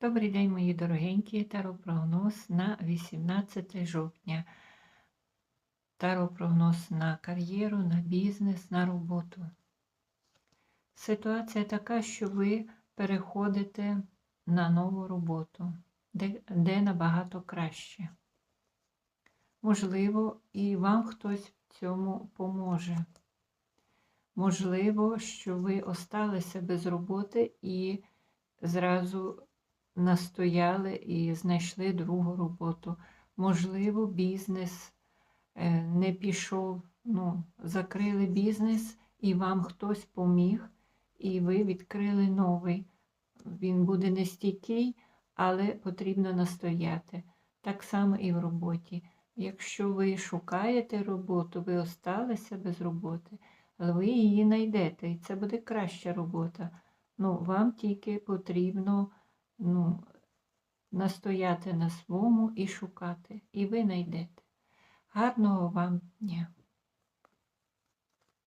Добрий день, мої дорогенькі. Таропрогноз на 18 жовтня. Таропрогноз на кар'єру, на бізнес, на роботу. Ситуація така, що ви переходите на нову роботу, де, де набагато краще. Можливо, і вам хтось в цьому поможе. Можливо, що ви осталися без роботи і зразу настояли і знайшли другу роботу. Можливо, бізнес е, не пішов, ну, закрили бізнес, і вам хтось поміг, і ви відкрили новий. Він буде не стійкий, але потрібно настояти. Так само і в роботі. Якщо ви шукаєте роботу, ви осталися без роботи, але ви її знайдете, і це буде краща робота. Ну, вам тільки потрібно ну, настояти на своєму і шукати, і ви знайдете. Гарного вам дня!